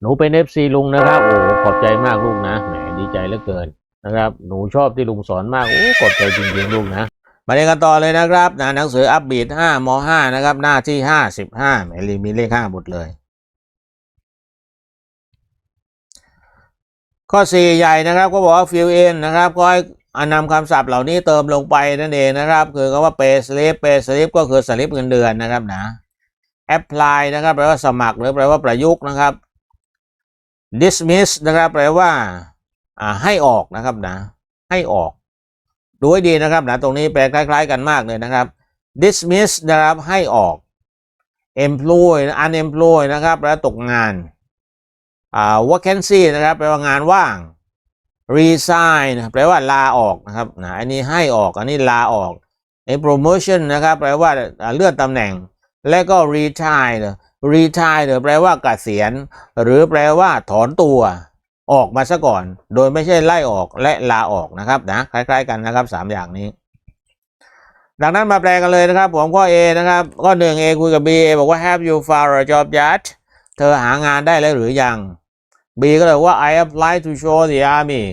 หนูเป็นเอฟซีลุงนะครับ โอ้ขอบใจมากลูกนะแหมดีใจเหลือเกินนะครับ หนูชอบที่ลุงสอนมาก โอ้ขอบใจจริงๆลูกนะ มาเรียนกันต่อเลยนะครับนะหนังสืออัปบีด5ม5นะครับ หน้าที่ 55แหมลีมีเลข5หมดเลย ข้อ 4 ใหญ่นะครับ ก็บอกว่า fill in นะครับ ก็ให้อนำคำศัพท์เหล่านี้เติมลงไปนั่นเองนะครับ คือคำว่า pay slip pay slip ก็คือสลิปเงินเดือนนะครับนะ apply นะครับแปลว่าสมัครหรือแปลว่าประยุกต์นะครับ dismiss นะครับแปลว่าให้ออกนะครับนะ ให้ออกดูให้ดีนะครับนะตรงนี้แปลคล้าย ๆ กันมากเลยนะครับ dismiss นะครับให้ออก employ unemploy นะครับแปลตกงานอ่า vacancy นะครับแปลว่างานว่าง resign แปลว่าลาออกนะครับนะอันนี้ให้ออกอันนี้ลาออกไอ้ promotion นะครับแปลว่าเลื่อนตำแหน่ง และก็ retire retire แปลว่าเกษียณ หรือแปลว่าถอนตัวออกมาซะก่อน โดยไม่ใช่ไล่ออกและลาออกนะครับนะคล้าย ๆ กันนะครับสามอย่างนี้ ดังนั้นมาแปลกันเลยนะครับ ผมข้อ A นะครับข้อหนึ่ง A คุยกับ B A บอกว่า have you found a job yet เธอหางานได้แล้วหรือยัง B ก็เลยว่า I applied to show the army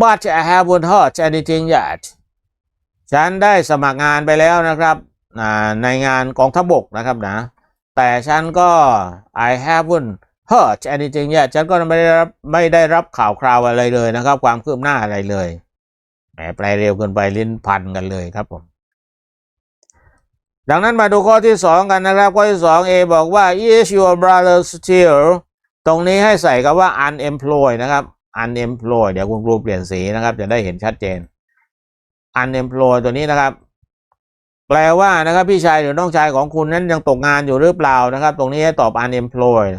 but I haven't heard anything yet ฉันได้สมัครงานไปแล้วนะครับ ในงานกองทัพบกนะครับนะ แต่ฉันก็ I haven't heard anything yet ฉันก็ไม่ได้รับไม่ได้รับข่าวคราวอะไรเลยนะครับ ความคืบหน้าอะไรเลยแหมแปลเร็วเกินไปลิ้นพันกันเลยครับผมดังนั้นมาดูข้อที่สองกันนะครับ ข้อที่สอง A บอกว่า is your brother still ตรงนี้ให้ใส่คำว่า unemployed นะครับ unemployed เดี๋ยวคุณครูเปลี่ยนสีนะครับ จะได้เห็นชัดเจน unemployed ตัวนี้นะครับ แปลว่านะครับพี่ชายหรือน้องชายของคุณนั้นยังตกงานอยู่หรือเปล่านะครับ ตรงนี้ให้ตอบ unemployed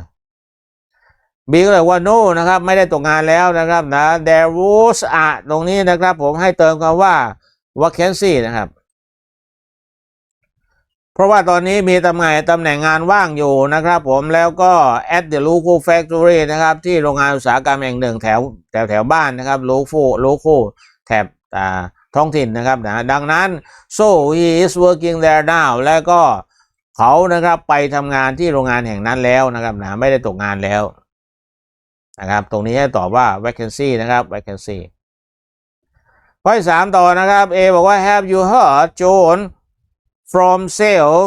B ก็เลยว่า no นะครับ ไม่ได้ตกงานแล้วนะครับนะ there was a ตรงนี้นะครับ ผมให้เติมคำว่า vacancy นะครับ เพราะว่าตอนนี้มีตำแหน่งตำแหน่งงานว่างอยู่นะครับ ผมแล้วก็ at the local factory นะครับ ที่โรงงานอุตสาหกรรมแห่งหนึ่งแถวแถวแถวบ้านนะครับ local local แถบอ่า ท้องถิ่นนะครับนะดังนั้น so he is working there now แล้วก็เขานะครับไปทำงานที่โรงงานแห่งนั้นแล้วนะครับนะไม่ได้ตกงานแล้วนะครับตรงนี้ให้ตอบว่า vacancy นะครับ vacancy ข้อที่สามต่อนะครับ A บอกว่า have you heard John from sale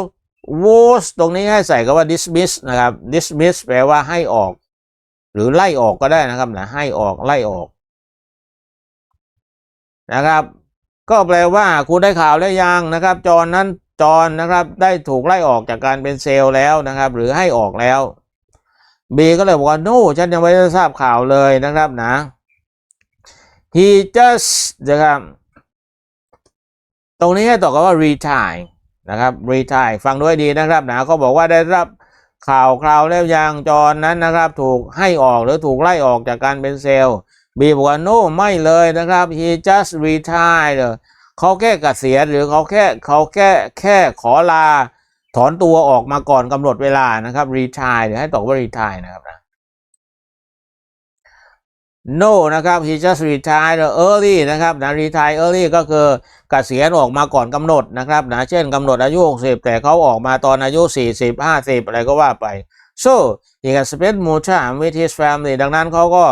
was ตรงนี้ให้ใส่คำว่า dismiss นะครับ dismiss แปลว่าให้ออก หรือไล่ออกก็ได้นะครับนะให้ออกไล่ออกนะครับ ก็แปลว่าคุณได้ข่าวแล้วยังนะครับจอนนั้นจอนนะครับได้ถูกไล่ออกจากการเป็นเซลล์แล้วนะครับ หรือให้ออกแล้ว B ก็เลยบอกว่า no ฉันยังไม่ได้ทราบข่าวเลยนะครับนะ he just นะครับตรงนี้ให้ตอบกับว่า retire นะครับ retire ฟังด้วยดีนะครับนะเขาบอกว่าได้รับข่าวคราวแล้วยังจอนนั้นนะครับ ถูกให้ออกหรือถูกไล่ออกจากการเป็นเซลล์ บีบอกว่า no ไม่เลยนะครับ he just retired เขาแค่เกษียณหรือเขาแค่เขาแค่แค่ขอลา ถอนตัวออกมาก่อนกำหนดเวลานะครับ retire เดี๋ยวให้ตอบว่า retire นะครับนะ no นะครับ he just retired early นะครับนะ retire early ก็คือเกษียณออกมาก่อนกำหนดนะครับนะเช่นกำหนดอายุ 60 แต่เขาออกมาตอนอายุ 40 50 อะไรก็ว่าไป so he can spend more time with his family ดังนั้นเขาก็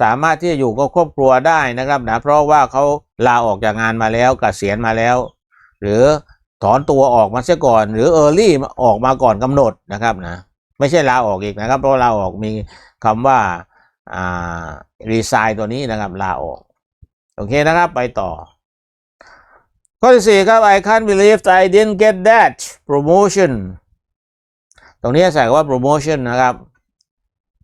สามารถที่จะอยู่กับครอบครัวได้นะครับนะเพราะว่าเขาลาออกจากงานมาแล้วกเกษียณมาแล้ว หรือถอนตัวออกมาเสียก่อน หรือ early ออกมาก่อนกำหนดนะครับนะไม่ใช่ลาออกอีกนะครับ เพราะลาออกมีคำว่าอ่า resign ตัวนี้นะครับลาออกโอเคนะครับไปต่อ ข้อที่สี่ครับ I can't believe I didn't get that promotion ตรงนี้ใส่ว่า promotion นะครับ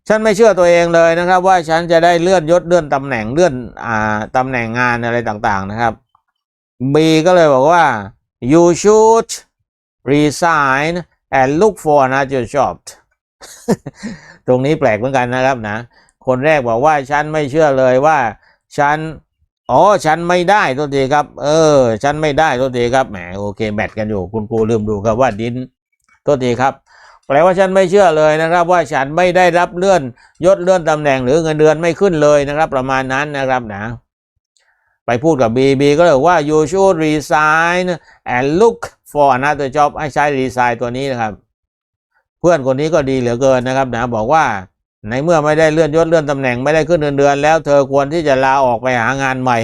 ฉันไม่เชื่อตัวเองเลยนะครับ ว่าฉันจะได้เลื่อนยศเลื่อนตำแหน่งเลื่อนอ่าตำแหน่งงานอะไรต่างๆนะครับ B ก็เลยบอกว่า you should resign and look for another job ตรงนี้แปลกเหมือนกันนะครับนะ คนแรกบอกว่าฉันไม่เชื่อเลยว่าฉันอ๋อฉันไม่ได้ตัวทีครับ เออ ฉันไม่ได้ตัวทีครับแหมโอเคแมทกันอยู่คุณครูลืมดูครับว่าดินตัวทีครับ แปลว่าฉันไม่เชื่อเลยนะครับ ว่าฉันไม่ได้รับเลื่อนยศเลื่อนตำแหน่งหรือเงินเดือนไม่ขึ้นเลยนะครับ ประมาณนั้นนะครับนะ ไปพูดกับบีบีก็เลยว่า you should resign and look for another job ให้ใช้ resign ตัวนี้นะครับ เพื่อนคนนี้ก็ดีเหลือเกินนะครับนะบอกว่าในเมื่อไม่ได้เลื่อนยศเลื่อนตำแหน่งไม่ได้ขึ้นเดือนเดือนแล้วเธอควรที่จะลาออกไปหางานใหม่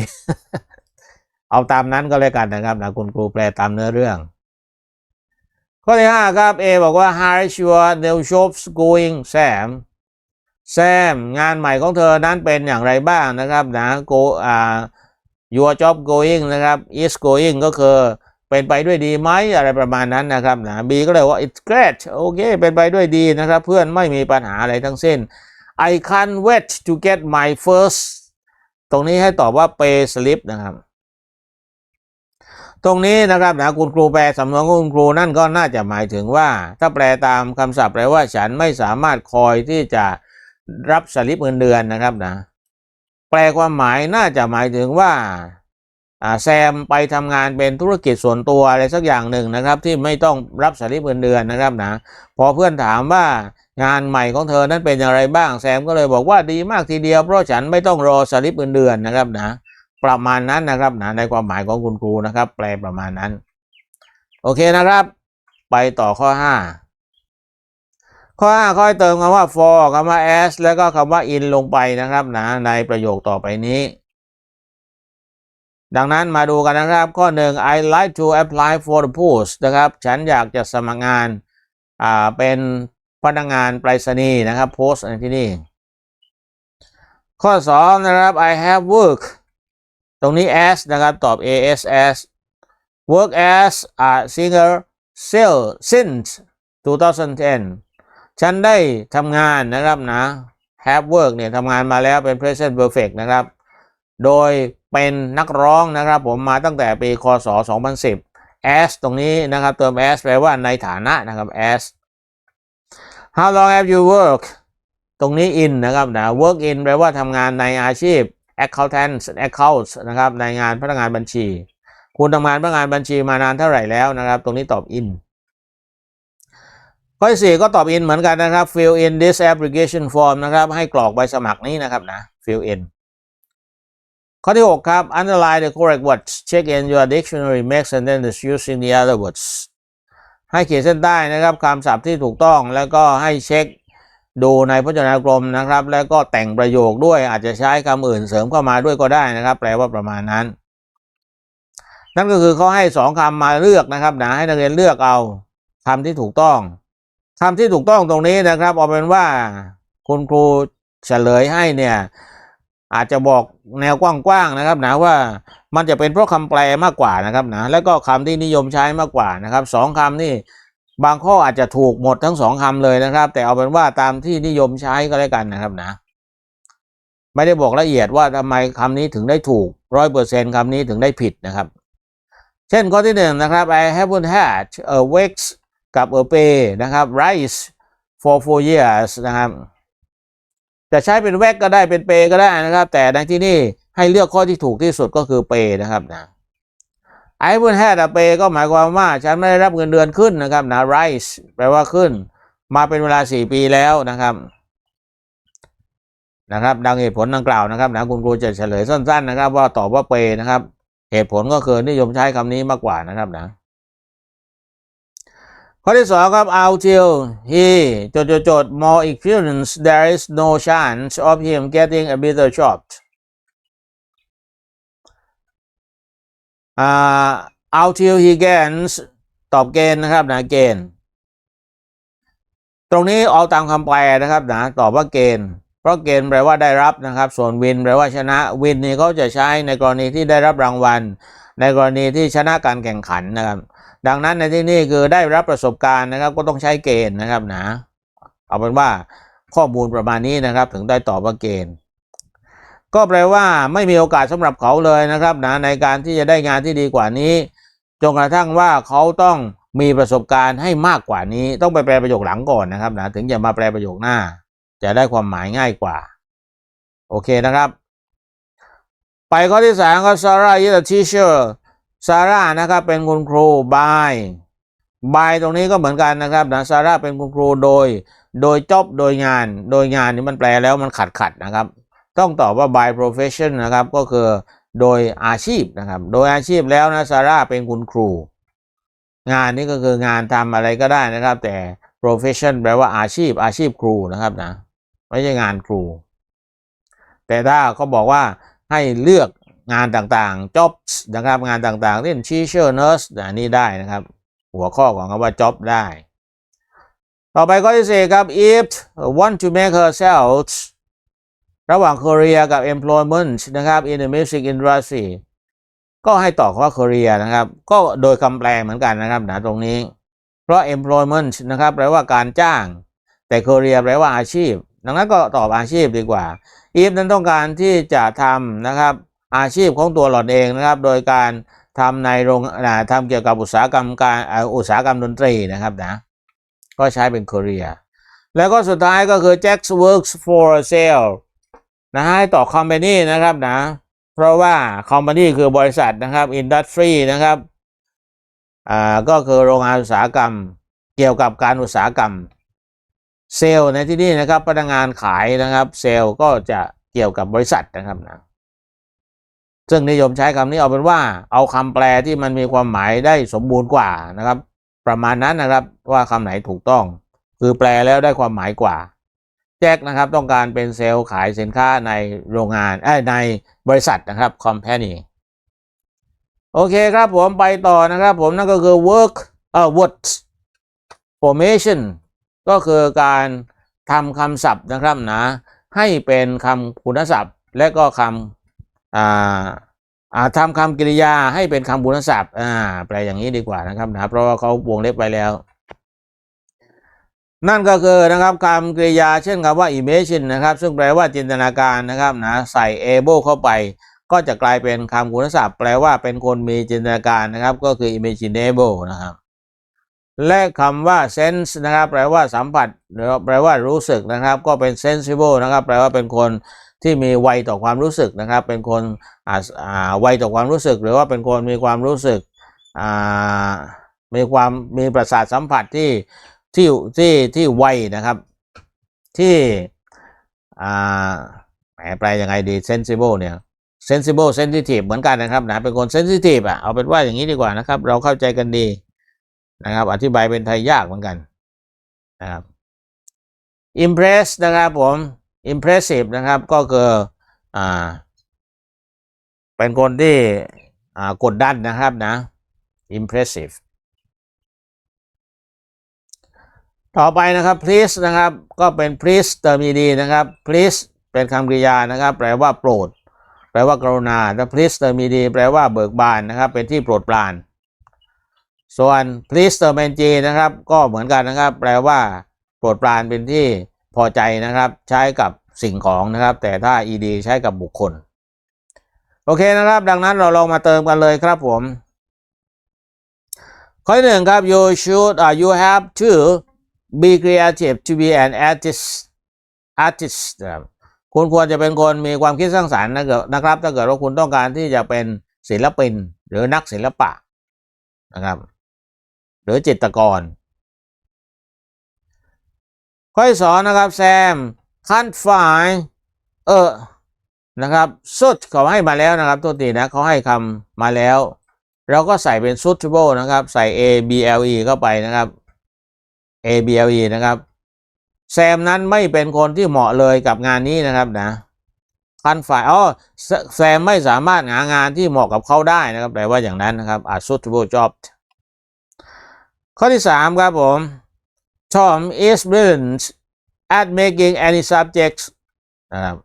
เอาตามนั้นก็เลยกันนะครับนะคุณครูแปลตามเนื้อเรื่อง ข้อที่ห้าครับ A บอกว่า How is your new jobs going Sam แซมงานใหม่ของเธอนั้นเป็นอย่างไรบ้างนะครับนะ go อ่า your job going นะครับ is going ก็คือเป็นไปด้วยดีไหมอะไรประมาณนั้นนะครับนะ B ก็เลยว่า it's great โอเค เป็นไปด้วยดีนะครับ เพื่อนไม่มีปัญหาอะไรทั้งสิ้น I can't wait to get my first ตรงนี้ให้ตอบว่า pay slip นะครับ ตรงนี้นะครับนะคุณครูแปลสำนวนของคุณครูนั่นก็น่าจะหมายถึงว่า ถ้าแปลตามคำศัพท์แปลว่าฉันไม่สามารถคอยที่จะรับสลิปเงินเดือนนะครับนะ แปลความหมายน่าจะหมายถึงว่าแซมไปทำงานเป็นธุรกิจส่วนตัวอะไรสักอย่างหนึ่งนะครับ ที่ไม่ต้องรับสลิปเงินเดือนนะครับนะพอเพื่อนถามว่างานใหม่ของเธอนั้นเป็นอย่างไรบ้างแซมก็เลยบอกว่าดีมากทีเดียวเพราะฉันไม่ต้องรอสลิปเงินเดือนนะครับนะ ประมาณนั้นนะครับนะในความหมายของคุณครูนะครับ แปลประมาณนั้น โอเคนะครับ ไปต่อข้อ 5 ข้อ 5 ค่อยเติมคำว่า for คำว่า as แล้วก็คำว่า in ลงไปนะครับนะในประโยคต่อไปนี้ ดังนั้นมาดูกันนะครับ ข้อหนึ่ง I like to apply for the post นะครับ ฉันอยากจะสมัครงานอ่าเป็นพนักงานไปรษณีย์นะครับ post ในที่นี่ข้อ 2 นะครับ I have work ตรงนี้ as นะครับ ตอบ as as work as a singer sell since 2010 ฉันได้ทำงานนะครับนะ have work เนี่ยทำงานมาแล้วเป็น present perfect นะครับ โดยเป็นนักร้องนะครับผมมาตั้งแต่ปีคศ 2010 as ตรงนี้นะครับเติม as แปลว่าในฐานะนะครับ as how long have you work ตรงนี้ in นะครับนะ work in แปลว่าทำงานในอาชีพ accountant accounts นะครับในงานพนักงานบัญชี คุณทำงานพนักงานบัญชีมานานเท่าไหร่แล้วนะครับ ตรงนี้ตอบ in ข้อที่สี่ก็ตอบ in เหมือนกันนะครับ fill in this application form นะครับ ให้กรอกใบสมัครนี้นะครับนะ fill in ข้อที่ 6 ครับ underline the correct words check in your dictionary make sentences using the other words ให้เขียนเส้นใต้นะครับคำศัพท์ที่ถูกต้องแล้วก็ให้เช็ค ดูในพจนานุกรมนะครับ แล้วก็แต่งประโยคด้วยอาจจะใช้คำอื่นเสริมเข้ามาด้วยก็ได้นะครับ แปลว่าประมาณนั้น นั่นก็คือเขาให้สองคำมาเลือกนะครับนะให้นักเรียนเลือกเอาคำที่ถูกต้องคำที่ถูกต้องตรงนี้นะครับเอาเป็นว่าคุณครูเฉลยให้เนี่ยอาจจะบอกแนวกว้างๆนะครับนะว่ามันจะเป็นเพราะคำแปลมากกว่านะครับนะแล้วก็คำที่นิยมใช้มากกว่านะครับสองคำนี่ บางข้ออาจจะถูกหมดทั้งสองคำเลยนะครับ แต่เอาเป็นว่าตามที่นิยมใช้ก็แล้วกันนะครับนะ ไม่ได้บอกละเอียดว่าทำไมคำนี้ถึงได้ถูกร้อยเปอร์เซ็นคำนี้ถึงได้ผิดนะครับ เช่นข้อที่หนึ่งนะครับ I haven't had a week กับ a pay นะครับ rice for four years นะครับจะใช้เป็นแวกก็ได้เป็นเปก็ได้นะครับ แต่ในที่นี่ให้เลือกข้อที่ถูกที่สุดก็คือเปนะครับนะ I haven't had a pay ก็หมายความว่า ฉันไม่ได้รับเงินเดือนขึ้นนะครับนะ rise แปลว่าขึ้น มาเป็นเวลาสี่ปีแล้วนะครับ นะครับ ดังเหตุผลดังกล่าวนะครับนะคุณครูจะเฉลยสั้นๆนะครับ ว่าตอบว่าเปนะครับ เหตุผลก็คือนิยมใช้คำนี้มากกว่านะครับนะข้อที่สองครับ until he จดจดจด more experience there is no chance of him getting a better job อ่า until he gains ตอบเกณฑ์นะครับนะเกณฑ์ ตรงนี้เอาตามคำแปลนะครับนะตอบว่าเกณฑ์ เพราะเกณฑ์แปลว่าได้รับนะครับ ส่วนวินแปลว่าชนะวินนี่เขาจะใช้ในกรณีที่ได้รับรางวัล ในกรณีที่ชนะการแข่งขันนะครับ ดังนั้นในที่นี้คือได้รับประสบการณ์นะครับ ก็ต้องใช้เกณฑ์นะครับนะเอาเป็นว่าข้อมูลประมาณนี้นะครับ ถึงได้ตอบว่าเกณฑ์ ก็แปลว่าไม่มีโอกาสสำหรับเขาเลยนะครับนะในการที่จะได้งานที่ดีกว่านี้จนกระทั่งว่าเขาต้องมีประสบการณ์ให้มากกว่านี้ ต้องไปแปลประโยคหลังก่อนนะครับนะถึงจะมาแปลประโยคหน้า จะได้ความหมายง่ายกว่า โอเคนะครับ ไปข้อที่สามก็ Sarah is a teacher ซาร่านะครับเป็นคุณครูบายบายตรงนี้ก็เหมือนกันนะครับนะซาร่าเป็นคุณครูโดย โดยจบโดยงาน โดยงานนี่มันแปลแล้วมันขัดขัดนะครับ ต้องตอบว่า by profession นะครับ ก็คือโดยอาชีพนะครับ โดยอาชีพแล้วนะซาร่าเป็นคุณครู งานนี้ก็คืองานทำอะไรก็ได้นะครับ แต่ profession แปลว่าอาชีพ อาชีพครูนะครับนะ ไม่ใช่งานครู แต่ถ้าเขาบอกว่าให้เลือกงานต่างๆ jobs นะครับ งานต่างๆเช่น teacher nurse อันนี้ได้นะครับ หัวข้อของคำว่า job ได้ ต่อไปข้อที่สี่ครับ if want to make herself ระหว่าง career กับ employment นะครับ in the music industry ก็ให้ตอบว่า career นะครับ ก็โดยคำแปลเหมือนกันนะครับนะตรงนี้ เพราะ employment นะครับแปลว่าการจ้าง แต่ career แปลว่าอาชีพ ดังนั้นก็ตอบอาชีพดีกว่า if นั้นต้องการที่จะทำนะครับอาชีพของตัวหล่อนเองนะครับ โดยการทำในโรงอ่าทำเกี่ยวกับอุตสาหกรรมการอุตสาหกรรมดนตรีนะครับนะก็ใช้เป็น career แล้วก็สุดท้ายก็คือ Jack works for sale นะให้ต่อ company นะครับนะเพราะว่า company คือบริษัทนะครับ industry นะครับอ่าก็คือโรงงานอุตสาหกรรม เกี่ยวกับการอุตสาหกรรม เซลล์ในที่นี้นะครับพนักงานขายนะครับ เซลล์ก็จะเกี่ยวกับบริษัทนะครับนะซึ่งนิยมใช้คำนี้เอาเป็นว่า เอาคำแปลที่มันมีความหมายได้สมบูรณ์กว่านะครับ ประมาณนั้นนะครับว่าคำไหนถูกต้อง คือแปลแล้วได้ความหมายกว่า แจ็คนะครับต้องการเป็นเซลล์ขายสินค้าในโรงงานเอ้ในบริษัทนะครับ company โอเคครับผมไปต่อนะครับผมนั่นก็คือ work เอ่อ word formation ก็คือการทำคำศัพท์นะครับนะให้เป็นคำคุณศัพท์ และก็คำอ่าอ่าทำคำกริยาให้เป็นคำคุณศัพท์อ่าแปลอย่างนี้ดีกว่านะครับนะเพราะว่าเขาวงเล็บไปแล้ว นั่นก็คือนะครับคำกริยาเช่นคำว่า imagine นะครับ ซึ่งแปลว่าจินตนาการนะครับนะใส่ able เข้าไป ก็จะกลายเป็นคำคุณศัพท์ แปลว่าเป็นคนมีจินตนาการนะครับ ก็คือ imaginable นะครับ และคำว่า sense นะครับ แปลว่าสัมผัสหรือแปลว่ารู้สึกนะครับ ก็เป็น sensible นะครับ แปลว่าเป็นคนที่มีไวต่อความรู้สึกนะครับ เป็นคนอ่าไวต่อความรู้สึก หรือว่าเป็นคนมีความรู้สึกอ่ามีความมีประสาทสัมผัสที่ ที่ที่ที่ไวนะครับ ที่อ่าแหมแปลยังไงดี sensible เนี่ย sensible sensitive เหมือนกันนะครับนะเป็นคน sensitive อะเอาเป็นว่าอย่างนี้ดีกว่านะครับ เราเข้าใจกันดีนะครับ อธิบายเป็นไทยยากเหมือนกันนะครับ impress นะครับผม impressive นะครับก็คืออ่าเป็นคนที่กดดันนะครับนะ impressive ต่อไปนะครับ please นะครับก็เป็น please เติม ed นะครับ please เป็นคำกริยานะครับ แปลว่าโปรด แปลว่ากรุณาถ้า please เติม ed แปลว่าเบิกบานนะครับ เป็นที่โปรดปราน ส่วน please เติม ng นะครับ ก็เหมือนกันนะครับ แปลว่าโปรดปรานเป็นที่พอใจนะครับ ใช้กับสิ่งของนะครับ แต่ถ้า ed ใช้กับบุคคล โอเคนะครับ ดังนั้นเราลองมาเติมกันเลยครับผม ข้อหนึ่งครับ you should uh, you have to be creative to be an artist artist นะครับคุณควรจะเป็นคนมีความคิดสร้างสรรค์นะครับ ถ้าเกิดว่าคุณต้องการที่จะเป็นศิลปิน หรือนักศิลปะนะครับ หรือจิตรกร ข้อที่สองนะครับแซม can't find เออนะครับสุดเขาให้มาแล้วนะครับตัวตีนะเขาให้คำมาแล้ว เราก็ใส่เป็น suitable นะครับ ใส่ a b l e เข้าไปนะครับ a b l e นะครับ แซมนั้นไม่เป็นคนที่เหมาะเลยกับงานนี้นะครับนะคันฝ่ายอ๋อแซมไม่สามารถหางานที่เหมาะกับเขาได้นะครับแปลว่าอย่างนั้นนะครับ a suitable job ข้อที่สามครับผม Tom is brilliant at making any subjects นะครับ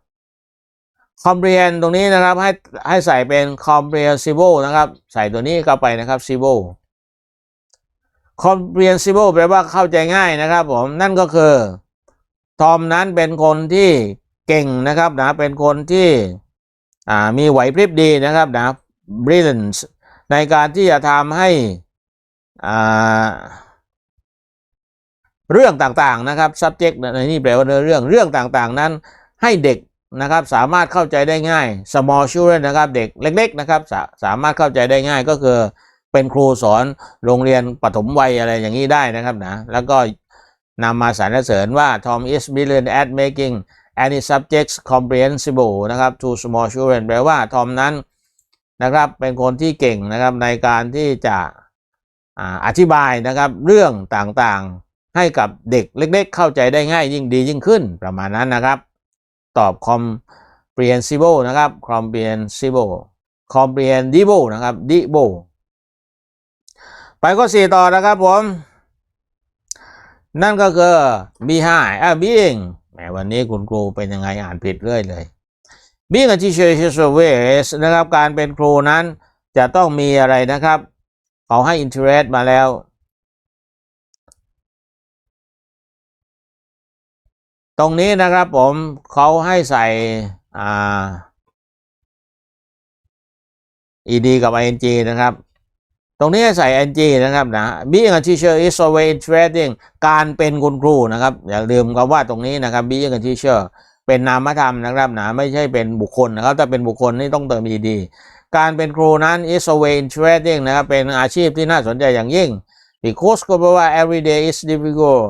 comprehend ตรงนี้นะครับให้ให้ใส่เป็น comprehensible นะครับ ใส่ตัวนี้เข้าไปนะครับ sible comprehensible แปลว่าเข้าใจง่ายนะครับผมนั่นก็คือทอมนั้นเป็นคนที่เก่งนะครับนะเป็นคนที่มีไหวพริบดีนะครับนะ brilliant ในการที่จะทำให้เรื่องต่างๆนะครับ subject ในนี่แปลว่าเนื้อเรื่องเรื่องต่างๆ นั้นให้เด็กนะครับสามารถเข้าใจได้ง่าย small children นะครับเด็กเล็กๆนะครับสาสามารถเข้าใจได้ง่ายก็คือ เป็นครูสอนโรงเรียนปฐมวัยอะไรอย่างนี้ได้นะครับนะแล้วก็นำมาสรรเสริญว่า Tom is brilliant at making any subjects comprehensible นะครับ to small children แปลว่าทอมนั้นนะครับเป็นคนที่เก่งนะครับในการที่จะอธิบายนะครับเรื่องต่างๆให้กับเด็กเล็กๆ เข้าใจได้ง่ายยิ่งดียิ่งขึ้นประมาณนั้นนะครับ ตอบ comprehensible นะครับ comprehensible comprehensible นะครับ dible ไปก็สี่ต่อนะครับผม นั่นก็คือ behind อะ being แหมวันนี้คุณครูเป็นยังไงอ่านผิดเรื่อยเลย being a teacher is always นะครับการเป็นครูนั้นจะต้องมีอะไรนะครับ เขาให้ interest มาแล้ว ตรงนี้นะครับผมเขาให้ใส่อ่า ed กับ ing นะครับ ตรงนี้ใส่ ng นะครับนะ being a teacher is always interesting การเป็นคุณครูนะครับ อย่าลืมคำว่าตรงนี้นะครับ being a teacher เป็นนามธรรมนะครับนะไม่ใช่เป็นบุคคลนะครับถ้าเป็นบุคคลนี่ต้องเติม ed การเป็นครูนั้น is always interesting นะครับเป็นอาชีพที่น่าสนใจอย่างยิ่ง because ก็แปลว่า every day is difficult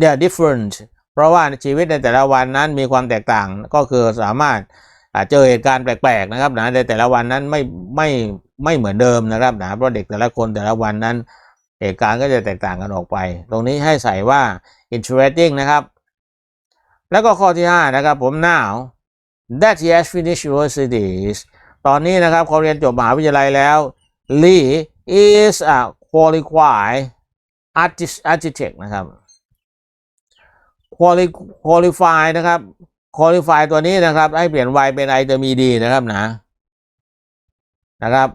they are different เพราะว่าชีวิตในแต่ละวันนั้นมีความแตกต่างก็คือสามารถเจอเหตุการณ์แปลกๆนะครับนะในแต่ละวันนั้นไม่ไม่ ไม่เหมือนเดิมนะครับนะเพราะเด็กแต่ละคนแต่ละวันนั้นเหตุการณ์ก็จะแตกต่างกันออกไป ตรงนี้ให้ใส่ว่า interesting นะครับ แล้วก็ข้อที่ 5 นะครับผม now that he has finished university ตอนนี้นะครับเขาเรียนจบมหาวิทยาลัยแล้ว Lee is a qualified artist architect นะครับ qualify นะครับ qualify ตัวนี้นะครับ ให้เปลี่ยน y เป็น i เติม ed นะครับนะนะครับ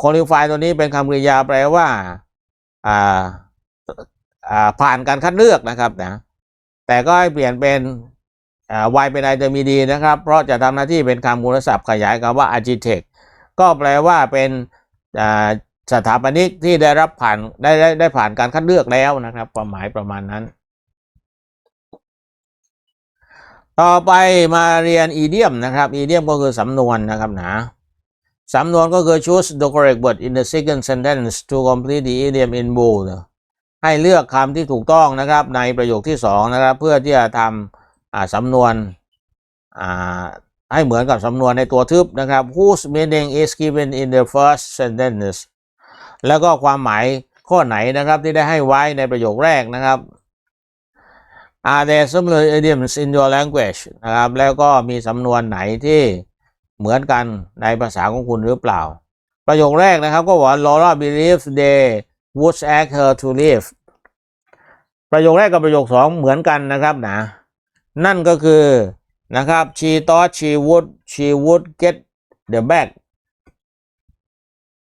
qualify ตัวนี้เป็นคำกริยาแปลว่าอ่าอ่าผ่านการคัดเลือกนะครับนะแต่ก็ให้เปลี่ยนเป็นอ่า y เป็น i เติม ed นะครับ เพราะจะทำหน้าที่เป็นคำคุณศัพท์ขยายคำว่า architect ก็แปลว่าเป็นสถาปนิกที่ได้รับผ่านได้ได้ได้ผ่านการคัดเลือกแล้วนะครับ ความหมายประมาณนั้น ต่อไปมาเรียนอีเดียมนะครับ อีเดียมก็คือสำนวนนะครับนะ สำนวนก็คือ choose the correct word in the second sentence to complete the idiom in bold ให้เลือกคำที่ถูกต้องนะครับในประโยคที่สองนะครับ เพื่อที่จะทำอ่าสำนวนให้เหมือนกับสำนวนในตัวทึบนะครับ whose meaning is given in the first sentence แล้วก็ความหมายข้อไหนนะครับที่ได้ให้ไว้ในประโยคแรกนะครับ Are there similar idioms in your language นะครับแล้วก็มีสำนวนไหนที่ เหมือนกันในภาษาของคุณหรือเปล่า ประโยคแรกนะครับก็บอกว่า Laura believes they would ask her to leave ประโยคแรกกับประโยคสองเหมือนกันนะครับนะนั่นก็คือนะครับ she thought she would she would get the bag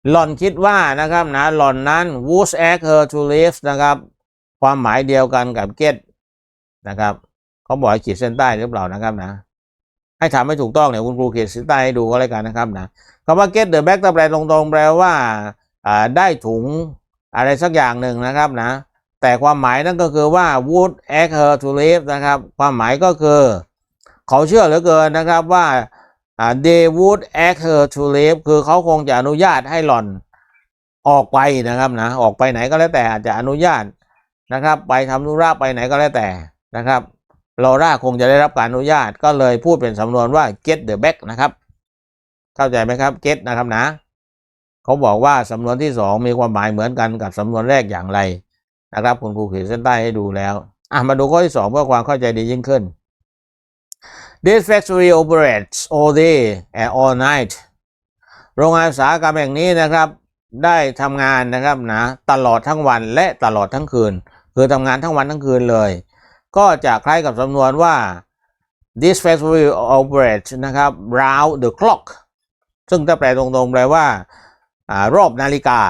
หล่อนคิดว่านะครับนะหล่อนนั้น would ask her to leave นะครับ ความหมายเดียวกันกับ get นะครับเขาบอกขีดเส้นใต้หรือเปล่านะครับนะ ให้ทำให้ถูกต้องเนี่ยคุณครูขีดเส้นใต้ให้ดูก็แล้วกันนะครับนะคำว่า get the bag ถ้าแปลตรงๆแปลว่าได้ถุงอะไรสักอย่างหนึ่งนะครับนะแต่ความหมายนั่นก็คือว่า would ask her to leave นะครับ ความหมายก็คือ เขาเชื่อเหลือเกินนะครับว่าอ่า they would ask her to leave คือเขาคงจะอนุญาตให้หล่อนออกไปนะครับนะออกไปไหนก็แล้วแต่อาจจะอนุญาตนะครับ ไปทำธุระไปไหนก็แล้วแต่นะครับ ลอร่าคงจะได้รับการอนุญาตก็เลยพูดเป็นสำนวนว่า get the bag นะครับ เข้าใจไหมครับ get นะครับนะ เขาบอกว่าสำนวนที่สองมีความหมายเหมือนกันกับสำนวนแรกอย่างไรนะครับ คุณครูขีดเส้นใต้ให้ดูแล้วอะมาดูข้อที่สองเพื่อความเข้าใจดียิ่งขึ้น This factory operates all day and all night โรงงานอุตสาหกรรมแห่งนี้นะครับ ได้ทำงานนะครับนะตลอดทั้งวันและตลอดทั้งคืน คือทำงานทั้งวันทั้งคืนเลย ก็จะคล้ายกับสำนวนว่า this factory operates นะครับ round the clock ซึ่งถ้าแปลตรงๆแปลว่าอารอบนาฬิกา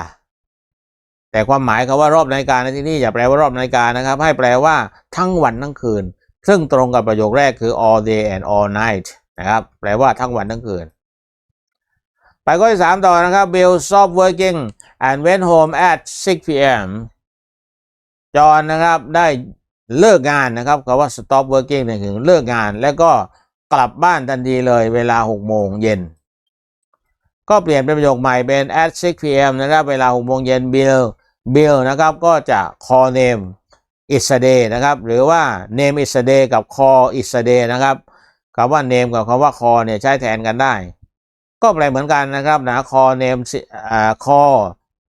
แต่ความหมายคำว่ารอบนาฬิกาในที่นี้อย่าแปลว่ารอบนาฬิกานะครับ ให้แปลว่าทั้งวันทั้งคืน ซึ่งตรงกับประโยคแรกคือ all day and all night นะครับแปลว่าทั้งวันทั้งคืน ไปข้อที่สามต่อนะครับ Bill stopped working and went home at 6 p.m. จอห์นนะครับได้ เลิกงานนะครับคำว่า stop working เนี่ยคือเลิกงาน แล้วก็กลับบ้านทันทีเลยเวลา 6 โมงเย็น ก็เปลี่ยนเป็นประโยคใหม่เป็น at 6 p.m. นะครับเวลา 6 โมงเย็น Bill Bill นะครับก็จะ call name is a day นะครับ หรือว่า name is a day กับ call is a day นะครับคำว่า name กับคำว่า call เนี่ยใช้แทนกันได้ ก็แปลเหมือนกันนะครับนะ call name อ่า call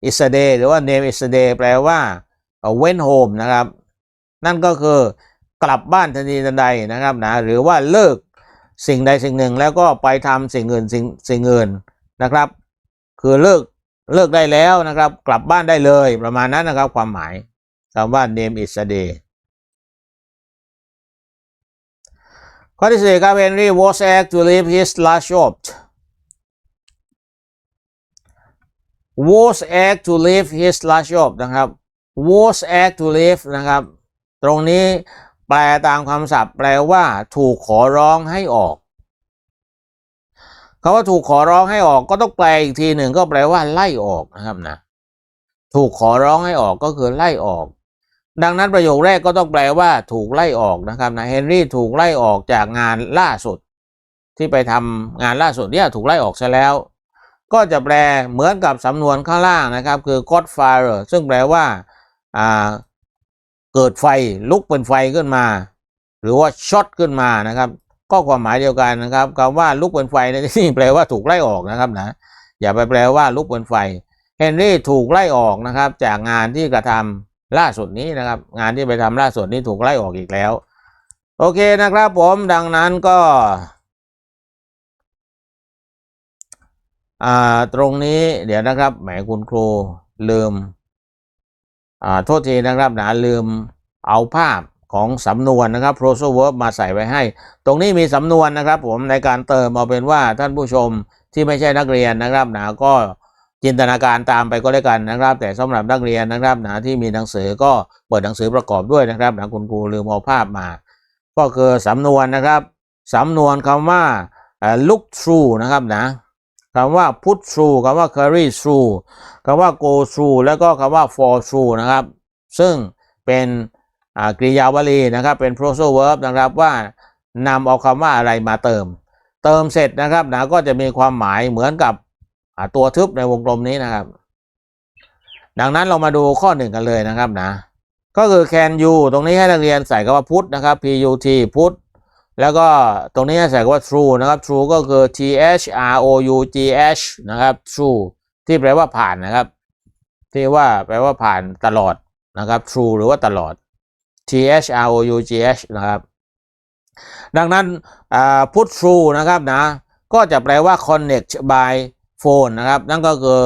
is a day หรือว่า name is a day แปลว่า went home นะครับ นั่นก็คือกลับบ้านทันทีทันใดนะครับนะหรือว่าเลิกสิ่งใดสิ่งหนึ่งแล้วก็ไปทำสิ่งอื่นสิ่งสิ่งอื่นนะครับ คือเลิกเลิกได้แล้วนะครับ กลับบ้านได้เลยประมาณนั้นนะครับ ความหมายคำว่า name is a day ข้อที่สี่ครับ Henry was asked to leave his last job was asked to leave his last job นะครับ was asked to leave นะครับ ตรงนี้แปลตามคำศัพท์แปลว่าถูกขอร้องให้ออกคำว่าถูกขอร้องให้ออกก็ต้องแปลอีกทีหนึ่งก็แปลว่าไล่ออกนะครับนะ ถูกขอร้องให้ออกก็คือไล่ออก ดังนั้นประโยคแรกก็ต้องแปลว่าถูกไล่ออกนะครับนะเฮนรี่ถูกไล่ออกจากงานล่าสุด ที่ไปทำงานล่าสุดเนี่ยถูกไล่ออกซะแล้ว ก็จะแปลเหมือนกับสำนวนข้างล่างนะครับ คือ got fire ซึ่งแปลว่าอ่า เกิดไฟลุกเป็นไฟขึ้นมา หรือว่าช็อตขึ้นมานะครับ ก็ความหมายเดียวกันนะครับคำว่าลุกเป็นไฟในที่นี้แปลว่าถูกไล่ออกนะครับนะอย่าไปแปลว่าลุกเป็นไฟเฮนรี่ถูกไล่ออกนะครับ จากงานที่กระทำล่าสุดนี้นะครับ งานที่ไปทำล่าสุดนี้ถูกไล่ออกอีกแล้ว โอเคนะครับ ผมดังนั้นก็ตรงนี้เดี๋ยวนะครับแหมคุณครูลืม โทษทีนะครับนะลืมเอาภาพของสำนวนนะครับ prosal verb มาใส่ไว้ให้ ตรงนี้มีสำนวนนะครับผมในการเติมเอาเป็นว่าท่านผู้ชมที่ไม่ใช่นักเรียนนะครับนะก็จินตนาการตามไปก็แล้วกันนะครับ แต่สำหรับนักเรียนนะครับนะที่มีหนังสือก็เปิดหนังสือประกอบด้วยนะครับนะคุณครูลืมเอาภาพมา ก็คือสำนวนนะครับสำนวนคำว่า look through นะครับนะ คำว่า put through คำว่า carry through คำว่า go through แล้วก็คำว่า fall through นะครับ ซึ่งเป็นกริยาวลีนะครับ เป็น prosal verb นะครับว่านำเอาคำว่าอะไรมาเติม เติมเสร็จนะครับนะก็จะมีความหมายเหมือนกับตัวทึบในวงกลมนี้นะครับ ดังนั้นเรามาดูข้อหนึ่งกันเลยนะครับนะ ก็คือ can you ตรงนี้ให้นักเรียนใส่คำว่า put นะครับ put put แล้วก็ตรงนี้ใส่ว่า true นะครับ true ก็คือ t h r o u g h นะครับ true ที่แปลว่าผ่านนะครับ ที่ว่าแปลว่าผ่านตลอดนะครับ true หรือว่าตลอด t h r o u g h นะครับ ดังนั้นอ่า put through นะครับนะ ก็จะแปลว่า connect by phone นะครับ นั่นก็คือ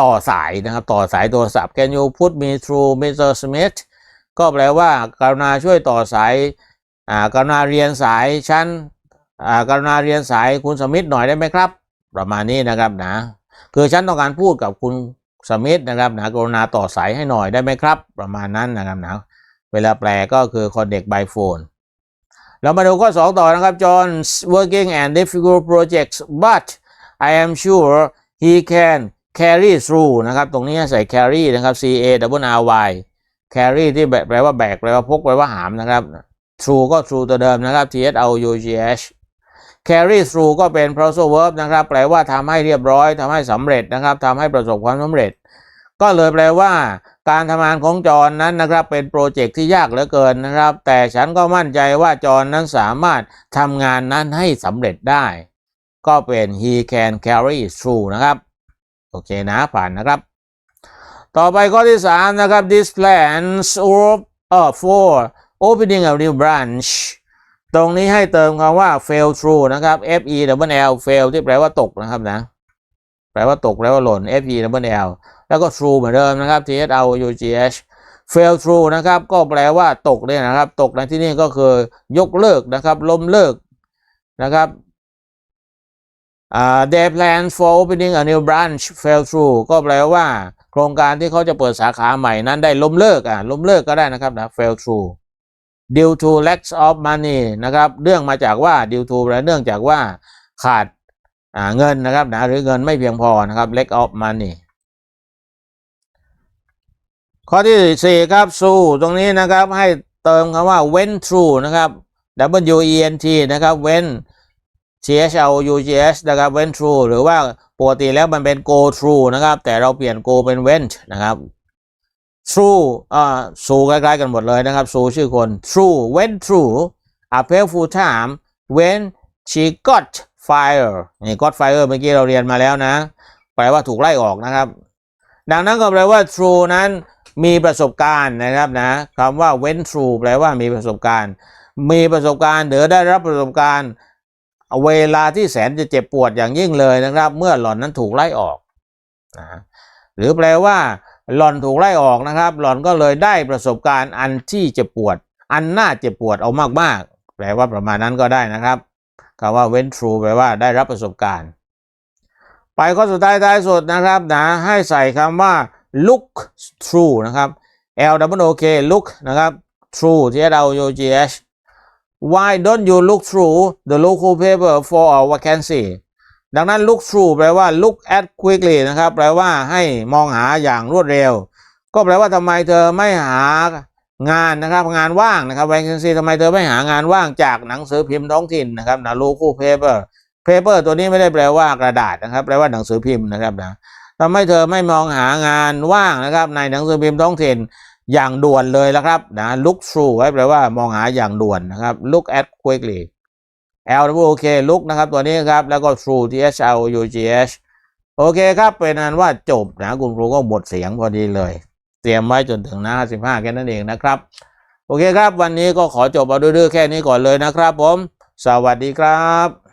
ต่อสายนะครับ ต่อสายโทรศัพท์ can you put me through Mr. Smith ก็แปลว่ากรุณาช่วยต่อสาย อ่ากรุณาเรียนสายชั้นอ่ากรุณาเรียนสายคุณสมิธหน่อยได้ไหมครับ ประมาณนี้นะครับนะคือฉันต้องการพูดกับคุณสมิธนะครับนะกรุณาต่อสายให้หน่อยได้ไหมครับ ประมาณนั้นนะครับนะเวลาแปลก็คือ connect by phone เรามาดูข้อ 2 ต่อนะครับ John working and difficult projects but I am sure he can carry through นะครับ ตรงนี้ใส่ carry นะครับ C A W R Y carry ที่แปลว่าแบก แปลว่าพก แปลว่าหามนะครับ through ก็ through ตัวเดิมนะครับ T S O U G H carry through ก็เป็น phrasal verb นะครับ แปลว่าทำให้เรียบร้อยทำให้สำเร็จนะครับทำให้ประสบความสำเร็จ ก็เลยแปลว่า การทำงานของจอห์นนั้นนะครับ เป็นโปรเจกต์ที่ยากเหลือเกินนะครับ แต่ฉันก็มั่นใจว่าจอห์นนั้นสามารถทำงานนั้นให้สำเร็จได้ ก็เป็น he can carry through นะครับ โอเคนะผ่านนะครับ ต่อไปข้อที่ 3 นะครับ this plans or uh, for opening a new branch ตรงนี้ให้เติมคำว่า fail through นะครับ f e w l fail ที่แปลว่าตกนะครับนะ แปลว่าตกแปลว่าหล่น f e w l แล้วก็ true เหมือนเดิมนะครับ t h r o u g h fail through นะครับ ก็แปลว่าตกเนี่ยนะครับ ตกในที่นี้ก็คือยกเลิกนะครับ ล้มเลิกนะครับอ่า their plans for opening a new branch fell through ก็แปลว่า โครงการที่เขาจะเปิดสาขาใหม่นั้นได้ล้มเลิกอะล้มเลิกก็ได้นะครับนะ fell through due to lack of money นะครับเรื่องมาจากว่า due to และเนื่องจากว่าขาดาเงินนะครับนะหรือเงินไม่เพียงพอนะครับ lack of money ข้อที่สี่ครับสู่ตรงนี้นะครับให้เติมคำว่า went through นะครับ W E N T นะครับ went T H O U G S นะครับ went through หรือว่าปกติแล้วมันเป็น go through นะครับ แต่เราเปลี่ยน go เป็น went นะครับ through อ่าสู่ใกล้ๆกันหมดเลยนะครับสู่ชื่อคน through went through a painful time when she got fire นี่ got fire เมื่อกี้เราเรียนมาแล้วนะ แปลว่าถูกไล่ออกนะครับ ดังนั้นก็แปลว่า true นั้นมีประสบการณ์นะครับนะคำว่า went through แปลว่ามีประสบการณ์ มีประสบการณ์หรือได้รับประสบการณ์เวลาที่แสนจะเจ็บปวดอย่างยิ่งเลยนะครับ เมื่อหล่อนนั้นถูกไล่ออกนะหรือแปลว่า หล่อนถูกไล่ออกนะครับ หล่อนก็เลยได้ประสบการณ์อันที่เจ็บปวด อันน่าเจ็บปวดเอามากๆ แปลว่าประมาณนั้นก็ได้นะครับคำว่า went through แปลว่าได้รับประสบการณ์ ไปข้อสุดท้ายท้ายสุดนะครับนะให้ใส่คำว่า look through นะครับ L W O K look นะครับ through T H R U G H Why don't you look through the local paper for a vacancy ดังนั้น look through แปลว่า look at quickly นะครับแปลว่าให้มองหาอย่างรวดเร็ว ก็แปลว่าทำไมเธอไม่หางานนะครับงานว่างนะครับ vacancy ทำไมเธอไม่หางานว่างจากหนังสือพิมพ์ท้องถิ่นนะครับนะ local paper paper ตัวนี้ไม่ได้แปลว่ากระดาษนะครับ แปลว่าหนังสือพิมพ์นะครับนะทำให้เธอไม่มองหางานว่างนะครับ ในหนังสือพิมพ์ท้องถิ่นอย่างด่วนเลยละครับนะ look through ไว้แปลว่ามองหาอย่างด่วนนะครับ look at quickly L W O K ลุกนะครับตัวนี้ครับ แล้วก็ True T H L U G H โอเคครับ เป็นนั้นว่าจบนะคุณครูก็หมดเสียงพอดีเลย เตรียมไว้จนถึงหน้า55แค่นั้นเองนะครับ โอเคครับ วันนี้ก็ขอจบเอาดื้อๆแค่นี้ก่อนเลยนะครับผม สวัสดีครับ